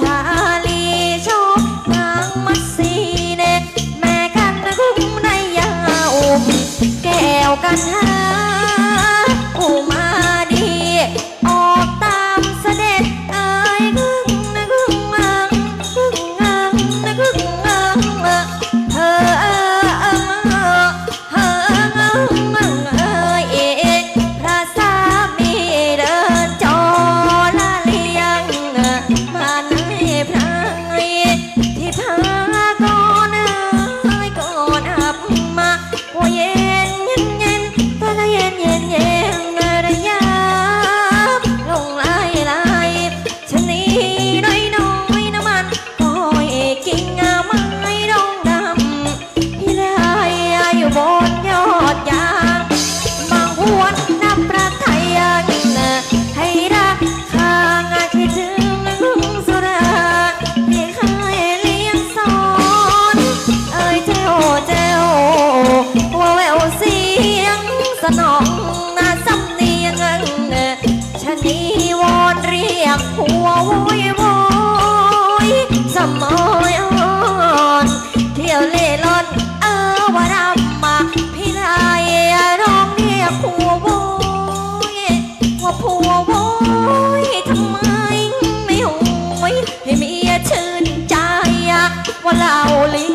ชาลีชอบนางมัดสีเน่แม่กันคุ้มในยาวแก้วกันห้ สนองนะสำเนียงชะนีวอนเรียกผัวโวยโวยสมอยอ่อนเที่ยวเล่ร่อนเออวรำมาพี่ไรร้องเรียกผัวโวยว่าผัวโวยทำไมไม่โวยให้เมียชื่นใจว่าเราลิง